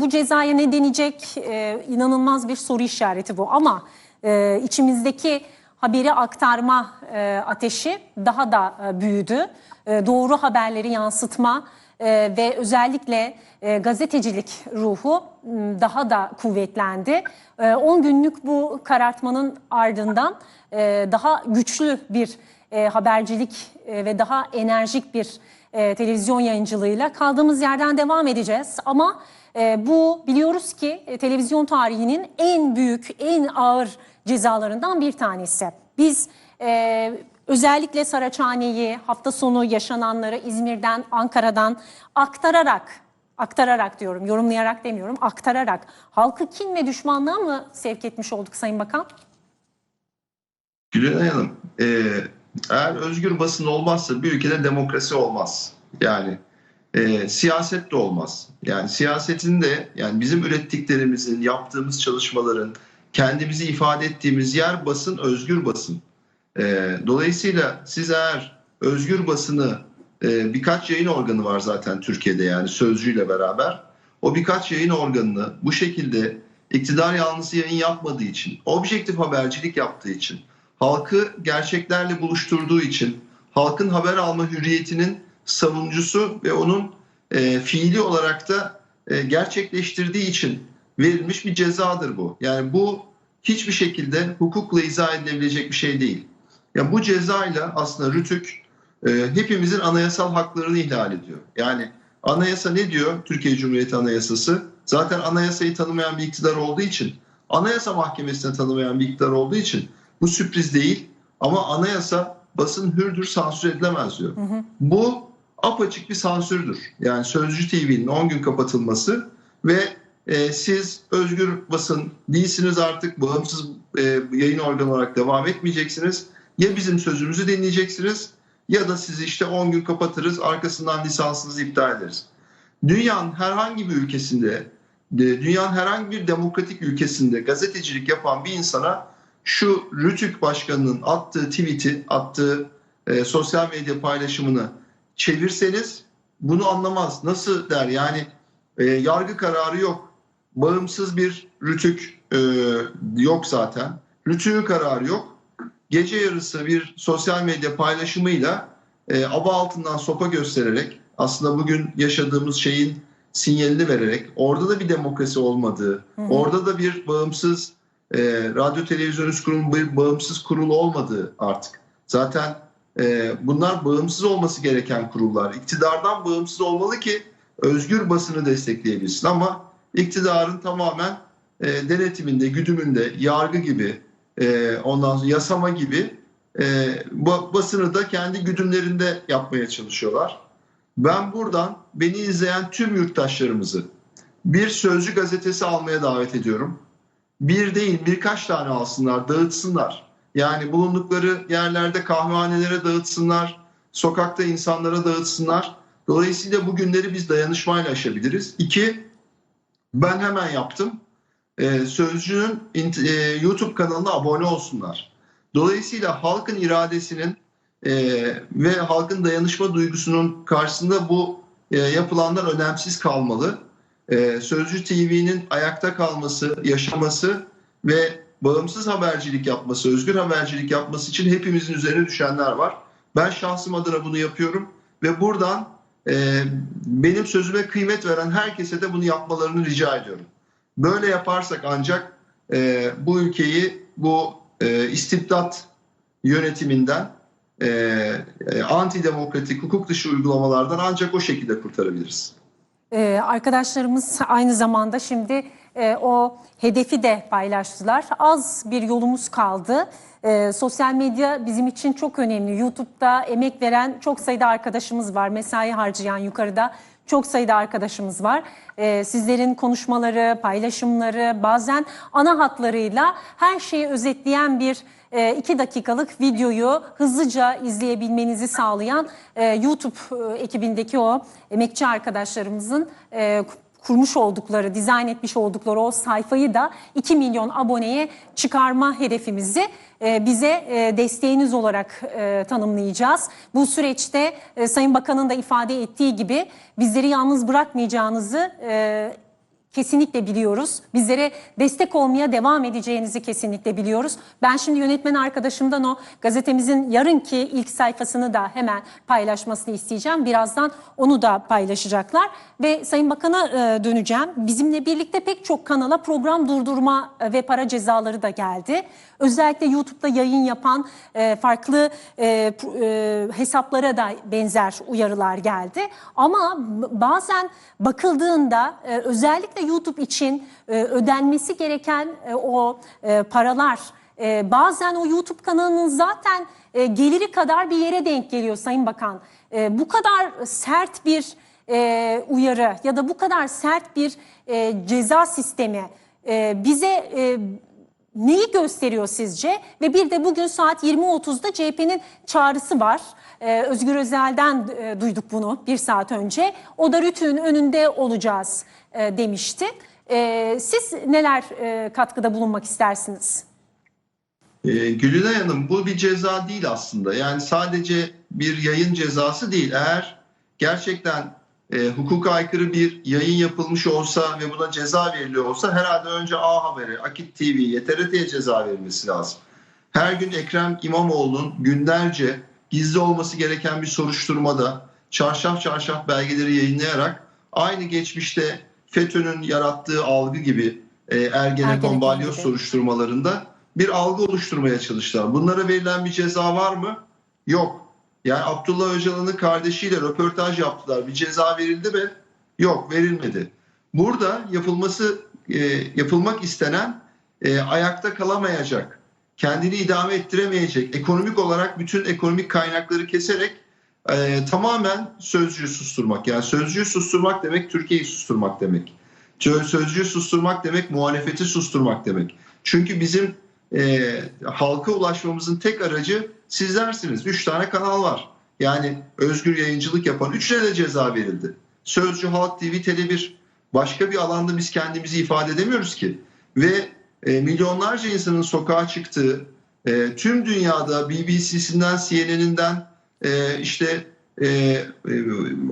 Bu cezaya ne denecek e, inanılmaz bir soru işareti bu ama e, içimizdeki haberi aktarma e, ateşi daha da e, büyüdü. E, doğru haberleri yansıtma e, ve özellikle e, gazetecilik ruhu daha da kuvvetlendi. E, 10 günlük bu karartmanın ardından e, daha güçlü bir e, habercilik e, ve daha enerjik bir e, televizyon yayıncılığıyla kaldığımız yerden devam edeceğiz. Ama e, bu biliyoruz ki e, televizyon tarihinin en büyük, en ağır cezalarından bir tanesi. Biz e, özellikle Saraçhane'yi, hafta sonu yaşananları İzmir'den, Ankara'dan aktararak, aktararak diyorum, yorumlayarak demiyorum, aktararak halkı kin ve düşmanlığa mı sevk etmiş olduk Sayın Bakan? Gülay Hanım, e, eğer özgür basın olmazsa bir ülkede demokrasi olmaz. Yani e, siyaset de olmaz. Yani siyasetin de yani bizim ürettiklerimizin, yaptığımız çalışmaların, kendimizi ifade ettiğimiz yer basın, özgür basın. E, dolayısıyla siz eğer özgür basını e, birkaç yayın organı var zaten Türkiye'de yani sözcüyle beraber. O birkaç yayın organını bu şekilde iktidar yanlısı yayın yapmadığı için, objektif habercilik yaptığı için, halkı gerçeklerle buluşturduğu için, halkın haber alma hürriyetinin savunucusu ve onun e, fiili olarak da e, gerçekleştirdiği için verilmiş bir cezadır bu. Yani bu hiçbir şekilde hukukla izah edilebilecek bir şey değil. Yani bu cezayla aslında Rütük e, hepimizin anayasal haklarını ihlal ediyor. Yani anayasa ne diyor? Türkiye Cumhuriyeti Anayasası. Zaten anayasayı tanımayan bir iktidar olduğu için, anayasa mahkemesine tanımayan bir iktidar olduğu için bu sürpriz değil. Ama anayasa basın hürdür, sansür edilemez diyor. Hı hı. Bu apaçık bir sansürdür. Yani Sözcü TV'nin 10 gün kapatılması ve e, siz özgür basın değilsiniz artık bağımsız e, yayın organı olarak devam etmeyeceksiniz. Ya bizim sözümüzü dinleyeceksiniz ya da sizi işte 10 gün kapatırız arkasından lisansınızı iptal ederiz. Dünyanın herhangi bir ülkesinde, de- dünyanın herhangi bir demokratik ülkesinde gazetecilik yapan bir insana şu Rütük Başkanı'nın attığı tweet'i, attığı e, sosyal medya paylaşımını çevirseniz bunu anlamaz. Nasıl der yani e, yargı kararı yok. Bağımsız bir Rütük e, yok zaten. Rütük'ün kararı yok. Gece yarısı bir sosyal medya paylaşımıyla e, aba altından sopa göstererek aslında bugün yaşadığımız şeyin sinyalini vererek orada da bir demokrasi olmadığı, Hı hı. orada da bir bağımsız e, radyo televizyon üst kurumu bir bağımsız kurul olmadığı artık. Zaten e, bunlar bağımsız olması gereken kurullar. İktidardan bağımsız olmalı ki özgür basını destekleyebilsin ama iktidarın tamamen e, denetiminde, güdümünde, yargı gibi, e, ondan sonra yasama gibi e, ba- basını da kendi güdümlerinde yapmaya çalışıyorlar. Ben buradan beni izleyen tüm yurttaşlarımızı bir Sözcü gazetesi almaya davet ediyorum. Bir değil birkaç tane alsınlar, dağıtsınlar. Yani bulundukları yerlerde kahvehanelere dağıtsınlar, sokakta insanlara dağıtsınlar. Dolayısıyla bu günleri biz dayanışmayla aşabiliriz. İki, ben hemen yaptım. Ee, Sözcü'nün e, YouTube kanalına abone olsunlar. Dolayısıyla halkın iradesinin e, ve halkın dayanışma duygusunun karşısında bu e, yapılanlar önemsiz kalmalı. E, Sözcü TV'nin ayakta kalması, yaşaması ve bağımsız habercilik yapması, özgür habercilik yapması için hepimizin üzerine düşenler var. Ben şahsım adına bunu yapıyorum ve buradan e, benim sözüme kıymet veren herkese de bunu yapmalarını rica ediyorum. Böyle yaparsak ancak e, bu ülkeyi bu e, istibdat yönetiminden, e, e, antidemokratik, hukuk dışı uygulamalardan ancak o şekilde kurtarabiliriz. Ee, arkadaşlarımız aynı zamanda şimdi e, o hedefi de paylaştılar. Az bir yolumuz kaldı. Ee, sosyal medya bizim için çok önemli. YouTube'da emek veren çok sayıda arkadaşımız var. Mesai harcayan yukarıda çok sayıda arkadaşımız var. Ee, sizlerin konuşmaları, paylaşımları, bazen ana hatlarıyla her şeyi özetleyen bir e, iki dakikalık videoyu hızlıca izleyebilmenizi sağlayan e, YouTube e, ekibindeki o emekçi arkadaşlarımızın e, kurmuş oldukları, dizayn etmiş oldukları o sayfayı da 2 milyon aboneye çıkarma hedefimizi e, bize e, desteğiniz olarak e, tanımlayacağız. Bu süreçte Sayın Bakan'ın da ifade ettiği gibi bizleri yalnız bırakmayacağınızı kesinlikle biliyoruz. Bizlere destek olmaya devam edeceğinizi kesinlikle biliyoruz. Ben şimdi yönetmen arkadaşımdan o gazetemizin yarınki ilk sayfasını da hemen paylaşmasını isteyeceğim. Birazdan onu da paylaşacaklar. Ve Sayın Bakan'a e, döneceğim. Bizimle birlikte pek çok kanala program durdurma e, ve para cezaları da geldi. Özellikle YouTube'da yayın yapan e, farklı e, e, hesaplara da benzer uyarılar geldi. Ama bazen bakıldığında e, özellikle YouTube için e, ödenmesi gereken e, o e, paralar e, bazen o YouTube kanalının zaten e, geliri kadar bir yere denk geliyor Sayın Bakan. E, bu kadar sert bir e, uyarı ya da bu kadar sert bir e, ceza sistemi e, bize e, neyi gösteriyor sizce? Ve bir de bugün saat 20.30'da CHP'nin çağrısı var. Ee, Özgür Özel'den e, duyduk bunu bir saat önce. O da Rütü'nün önünde olacağız e, demişti. E, siz neler e, katkıda bulunmak istersiniz? Ee, Gülünay Hanım bu bir ceza değil aslında. Yani sadece bir yayın cezası değil. Eğer gerçekten e, hukuka aykırı bir yayın yapılmış olsa ve buna ceza veriliyor olsa herhalde önce A Haber'e, Akit TV'ye, TRT'ye ceza verilmesi lazım. Her gün Ekrem İmamoğlu'nun günlerce gizli olması gereken bir soruşturmada çarşaf çarşaf belgeleri yayınlayarak aynı geçmişte FETÖ'nün yarattığı algı gibi e, Ergenekon balyoz soruşturmalarında bir algı oluşturmaya çalıştılar. Bunlara verilen bir ceza var mı? Yok. Yani Abdullah Öcalan'ın kardeşiyle röportaj yaptılar. Bir ceza verildi mi? Yok, verilmedi. Burada yapılması e, yapılmak istenen e, ayakta kalamayacak, kendini idame ettiremeyecek, ekonomik olarak bütün ekonomik kaynakları keserek e, tamamen sözcüyü susturmak. Yani sözcüyü susturmak demek Türkiye'yi susturmak demek. Sö- Sözcüyü susturmak demek muhalefeti susturmak demek. Çünkü bizim e, halka ulaşmamızın tek aracı sizlersiniz. Üç tane kanal var. Yani özgür yayıncılık yapan üçüne de ceza verildi. Sözcü, Halk TV, Tele1. Başka bir alanda biz kendimizi ifade edemiyoruz ki. Ve e, milyonlarca insanın sokağa çıktığı, e, tüm dünyada BBC'sinden, CNN'inden e, işte e, e,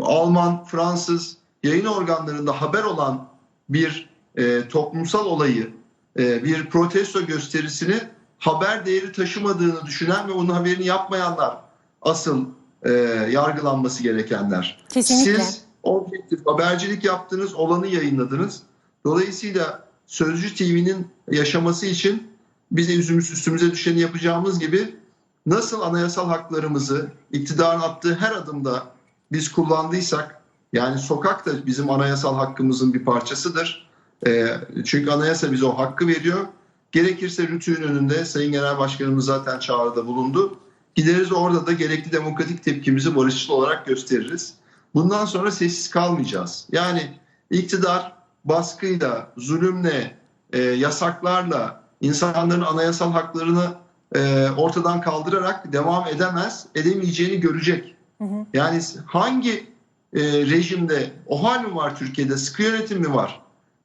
Alman, Fransız yayın organlarında haber olan bir e, toplumsal olayı, bir protesto gösterisini haber değeri taşımadığını düşünen ve onun haberini yapmayanlar asıl e, yargılanması gerekenler. Kesinlikle. Siz objektif habercilik yaptınız, olanı yayınladınız. Dolayısıyla Sözcü TV'nin yaşaması için biz de yüzümüz üstümüze düşeni yapacağımız gibi nasıl anayasal haklarımızı iktidarın attığı her adımda biz kullandıysak yani sokak da bizim anayasal hakkımızın bir parçasıdır. Ee, çünkü anayasa bize o hakkı veriyor. Gerekirse rütüğün önünde Sayın Genel Başkanımız zaten çağrıda bulundu. Gideriz orada da gerekli demokratik tepkimizi barışçıl olarak gösteririz. Bundan sonra sessiz kalmayacağız. Yani iktidar baskıyla, zulümle, e, yasaklarla insanların anayasal haklarını e, ortadan kaldırarak devam edemez, edemeyeceğini görecek. Yani hangi e, rejimde o hal mi var Türkiye'de? Sıkı yönetim mi var?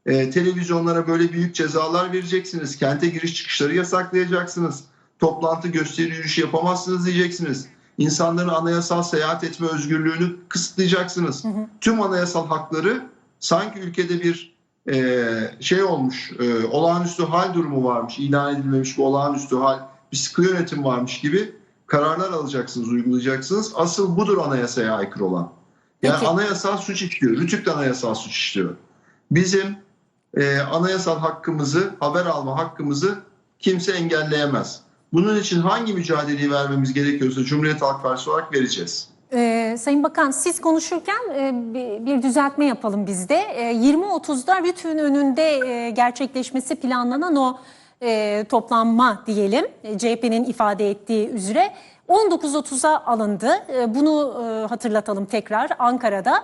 E, televizyonlara böyle büyük cezalar vereceksiniz. Kente giriş çıkışları yasaklayacaksınız. Toplantı gösteri yürüyüşü yapamazsınız diyeceksiniz. İnsanların anayasal seyahat etme özgürlüğünü kısıtlayacaksınız. Tüm anayasal hakları sanki ülkede bir e, şey olmuş, e, olağanüstü hal durumu varmış, ilan edilmemiş bir olağanüstü hal, bir sıkı yönetim varmış gibi kararlar alacaksınız, uygulayacaksınız. Asıl budur anayasaya aykırı olan. Yani Peki. anayasal suç işliyor, Rütük de anayasal suç işliyor. Bizim e, anayasal hakkımızı, haber alma hakkımızı kimse engelleyemez. Bunun için hangi mücadeleyi vermemiz gerekiyorsa Cumhuriyet Halk Partisi olarak vereceğiz. Ee, Sayın Bakan siz konuşurken e, bir, düzeltme yapalım biz de. E, 20.30'da RÜTÜ'nün önünde e, gerçekleşmesi planlanan o e, toplanma diyelim e, CHP'nin ifade ettiği üzere 19.30'a alındı. E, bunu e, hatırlatalım tekrar Ankara'da.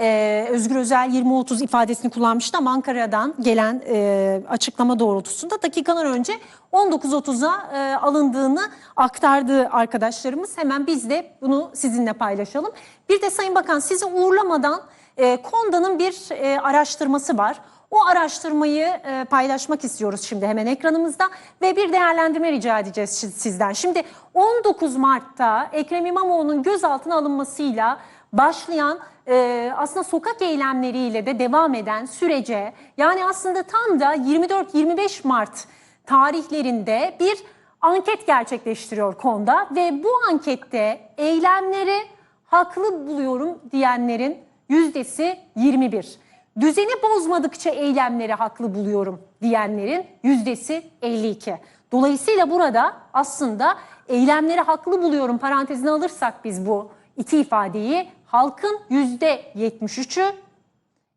Ee, Özgür Özel 20-30 ifadesini kullanmıştı ama Ankara'dan gelen e, açıklama doğrultusunda dakikalar önce 19.30'a e, alındığını aktardı arkadaşlarımız. Hemen biz de bunu sizinle paylaşalım. Bir de Sayın Bakan sizi uğurlamadan e, KONDA'nın bir e, araştırması var. O araştırmayı e, paylaşmak istiyoruz şimdi hemen ekranımızda ve bir değerlendirme rica edeceğiz sizden. Şimdi 19 Mart'ta Ekrem İmamoğlu'nun gözaltına alınmasıyla başlayan e, aslında sokak eylemleriyle de devam eden sürece yani aslında tam da 24-25 Mart tarihlerinde bir anket gerçekleştiriyor konuda ve bu ankette eylemleri haklı buluyorum diyenlerin yüzdesi 21. Düzeni bozmadıkça eylemleri haklı buluyorum diyenlerin yüzdesi 52. Dolayısıyla burada aslında eylemleri haklı buluyorum parantezine alırsak biz bu iki ifadeyi halkın yüzde 73'ü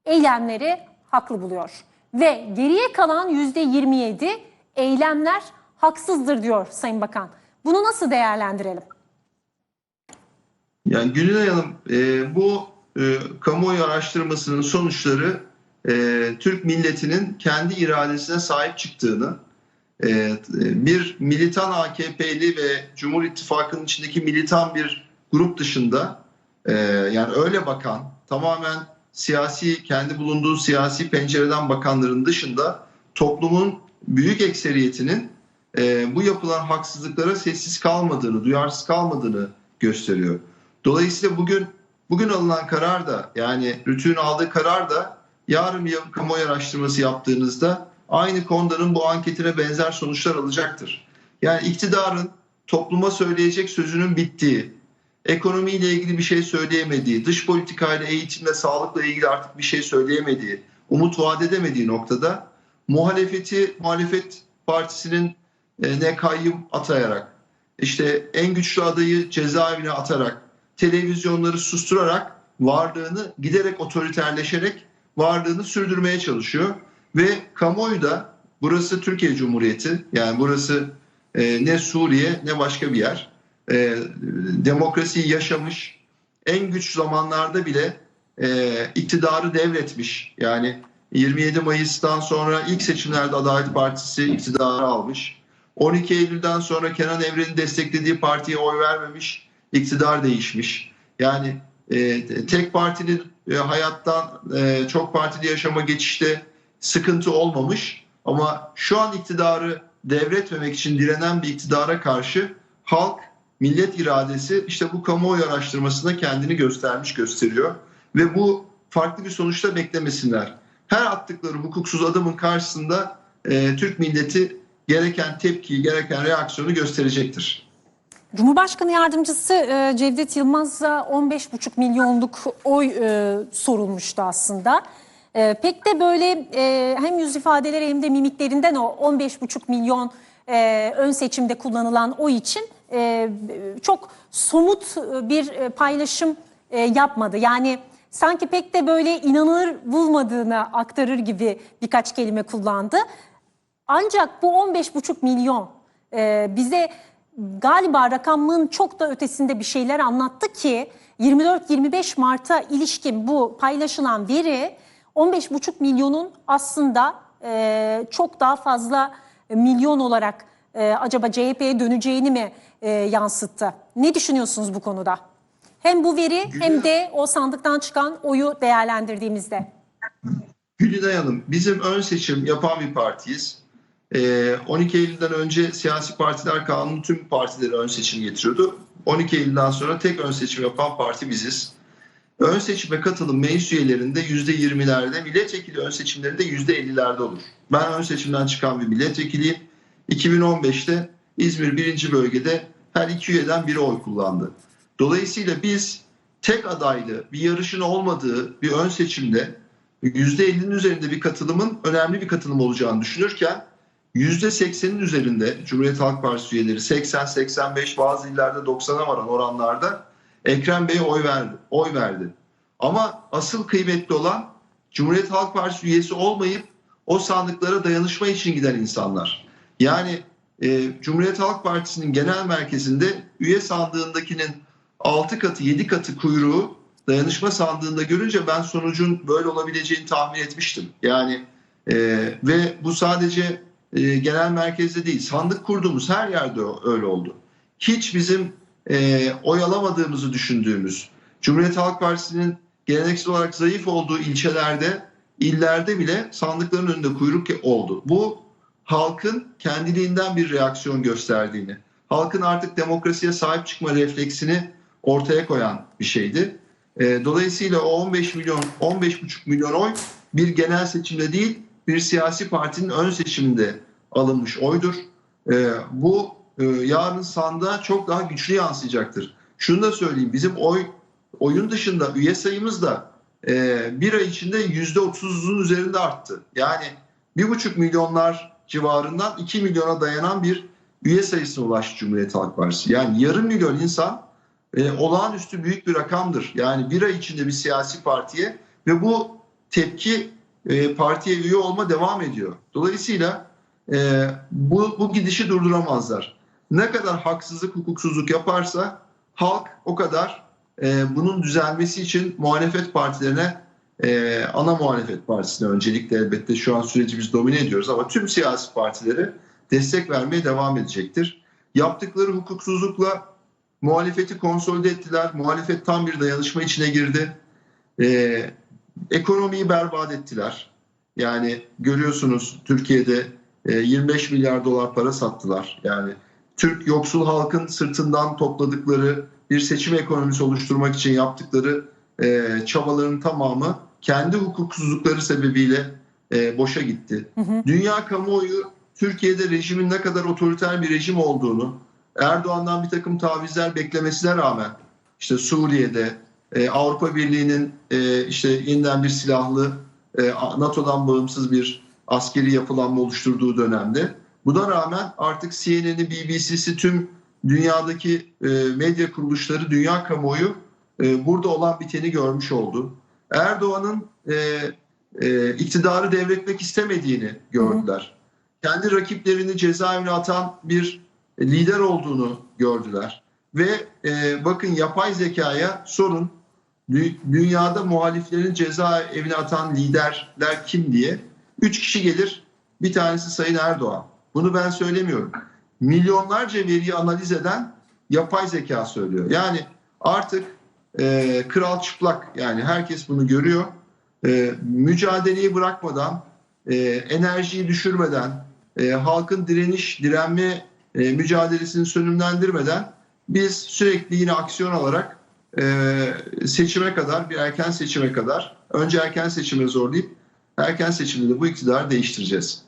eylemleri haklı buluyor. Ve geriye kalan yüzde 27 eylemler haksızdır diyor Sayın Bakan. Bunu nasıl değerlendirelim? Yani Gülünay Hanım e, bu e, kamuoyu araştırmasının sonuçları e, Türk milletinin kendi iradesine sahip çıktığını, e, bir militan AKP'li ve Cumhur İttifakı'nın içindeki militan bir grup dışında e, yani öyle bakan tamamen siyasi kendi bulunduğu siyasi pencereden bakanların dışında toplumun büyük ekseriyetinin e, bu yapılan haksızlıklara sessiz kalmadığını, duyarsız kalmadığını gösteriyor. Dolayısıyla bugün bugün alınan karar da yani RTÜK'ün aldığı karar da yarın bir kamuoyu araştırması yaptığınızda aynı Konda'nın bu anketine benzer sonuçlar alacaktır. Yani iktidarın topluma söyleyecek sözünün bittiği, ekonomiyle ilgili bir şey söyleyemediği, dış politikayla, eğitimle, sağlıkla ilgili artık bir şey söyleyemediği, umut vaat edemediği noktada muhalefeti, muhalefet partisinin e, ne kayyum atayarak, işte en güçlü adayı cezaevine atarak, televizyonları susturarak varlığını giderek otoriterleşerek varlığını sürdürmeye çalışıyor. Ve kamuoyu da burası Türkiye Cumhuriyeti yani burası e, ne Suriye ne başka bir yer. E, demokrasiyi yaşamış en güç zamanlarda bile e, iktidarı devretmiş. Yani 27 Mayıs'tan sonra ilk seçimlerde Adalet Partisi iktidarı almış. 12 Eylül'den sonra Kenan Evren'in desteklediği partiye oy vermemiş, iktidar değişmiş. Yani e, tek partili e, hayattan e, çok partili yaşama geçişte sıkıntı olmamış. Ama şu an iktidarı devretmemek için direnen bir iktidara karşı halk, millet iradesi işte bu kamuoyu araştırmasında kendini göstermiş gösteriyor. Ve bu farklı bir sonuçta beklemesinler. Her attıkları hukuksuz adımın karşısında e, Türk milleti gereken tepkiyi, gereken reaksiyonu gösterecektir. Cumhurbaşkanı Yardımcısı e, Cevdet Yılmaz'a 15,5 milyonluk oy e, sorulmuştu aslında. E, pek de böyle e, hem yüz ifadeleri hem de mimiklerinden o 15,5 milyon e, ön seçimde kullanılan oy için e, çok somut bir e, paylaşım e, yapmadı. Yani sanki pek de böyle inanılır bulmadığını aktarır gibi birkaç kelime kullandı. Ancak bu 15,5 milyon e, bize galiba rakamın çok da ötesinde bir şeyler anlattı ki 24-25 Mart'a ilişkin bu paylaşılan veri 15,5 milyonun aslında e, çok daha fazla milyon olarak e, acaba CHP'ye döneceğini mi e, yansıttı? Ne düşünüyorsunuz bu konuda? Hem bu veri hem de o sandıktan çıkan oyu değerlendirdiğimizde. Gülüday Hanım, bizim ön seçim yapan bir partiyiz. Ee, 12 Eylül'den önce siyasi partiler kanunu tüm partileri ön seçim getiriyordu. 12 Eylül'den sonra tek ön seçim yapan parti biziz. Ön seçime katılım meclis üyelerinde %20'lerde, milletvekili ön seçimlerinde %50'lerde olur. Ben ön seçimden çıkan bir milletvekiliyim. 2015'te İzmir 1. bölgede her iki üyeden biri oy kullandı. Dolayısıyla biz tek adaylı bir yarışın olmadığı bir ön seçimde %50'nin üzerinde bir katılımın önemli bir katılım olacağını düşünürken %80'in üzerinde Cumhuriyet Halk Partisi üyeleri 80-85 bazı illerde 90'a varan oranlarda Ekrem Bey'e oy verdi. Oy verdi. Ama asıl kıymetli olan Cumhuriyet Halk Partisi üyesi olmayıp o sandıklara dayanışma için giden insanlar. Yani e, Cumhuriyet Halk Partisi'nin genel merkezinde üye sandığındakinin 6 katı 7 katı kuyruğu dayanışma sandığında görünce ben sonucun böyle olabileceğini tahmin etmiştim. Yani e, ve bu sadece e, genel merkezde değil sandık kurduğumuz her yerde öyle oldu. Hiç bizim e, oy alamadığımızı düşündüğümüz Cumhuriyet Halk Partisi'nin geleneksel olarak zayıf olduğu ilçelerde illerde bile sandıkların önünde kuyruk oldu. Bu halkın kendiliğinden bir reaksiyon gösterdiğini, halkın artık demokrasiye sahip çıkma refleksini ortaya koyan bir şeydi. E, dolayısıyla o 15 milyon, 15,5 milyon oy bir genel seçimde değil, bir siyasi partinin ön seçiminde alınmış oydur. E, bu e, yarın sandığa çok daha güçlü yansıyacaktır. Şunu da söyleyeyim, bizim oy oyun dışında üye sayımız da bir ay içinde yüzde otuzun üzerinde arttı. Yani bir buçuk milyonlar civarından 2 milyona dayanan bir üye sayısına ulaştı Cumhuriyet Halk Partisi. Yani yarım milyon insan e, olağanüstü büyük bir rakamdır. Yani bir ay içinde bir siyasi partiye ve bu tepki e, partiye üye olma devam ediyor. Dolayısıyla e, bu, bu gidişi durduramazlar. Ne kadar haksızlık, hukuksuzluk yaparsa halk o kadar e, bunun düzelmesi için muhalefet partilerine e, ana muhalefet partisine öncelikle elbette şu an süreci biz domine ediyoruz ama tüm siyasi partilere destek vermeye devam edecektir. Yaptıkları hukuksuzlukla muhalefeti konsolide ettiler. Muhalefet tam bir dayanışma içine girdi. E, ekonomiyi berbat ettiler. Yani görüyorsunuz Türkiye'de e, 25 milyar dolar para sattılar. Yani Türk yoksul halkın sırtından topladıkları bir seçim ekonomisi oluşturmak için yaptıkları e, çabaların tamamı kendi hukuksuzlukları sebebiyle e, boşa gitti. Hı hı. Dünya kamuoyu Türkiye'de rejimin ne kadar otoriter bir rejim olduğunu, Erdoğan'dan bir takım tavizler beklemesine rağmen işte Suriye'de e, Avrupa Birliği'nin e, işte yeniden bir silahlı e, NATO'dan bağımsız bir askeri yapılanma oluşturduğu dönemde buna rağmen artık CNN'i, BBC'si tüm dünyadaki e, medya kuruluşları, dünya kamuoyu e, burada olan biteni görmüş oldu. Erdoğan'ın e, e, iktidarı devretmek istemediğini gördüler. Kendi rakiplerini cezaevine atan bir lider olduğunu gördüler. Ve e, bakın yapay zekaya sorun dü- dünyada muhaliflerin cezaevine atan liderler kim diye. Üç kişi gelir bir tanesi Sayın Erdoğan. Bunu ben söylemiyorum. Milyonlarca veriyi analiz eden yapay zeka söylüyor. Yani artık e, kral çıplak yani herkes bunu görüyor. E, mücadeleyi bırakmadan, e, enerjiyi düşürmeden, e, halkın direniş, direnme e, mücadelesini sönümlendirmeden biz sürekli yine aksiyon alarak e, seçime kadar, bir erken seçime kadar, önce erken seçime zorlayıp erken seçimde de bu iktidarı değiştireceğiz.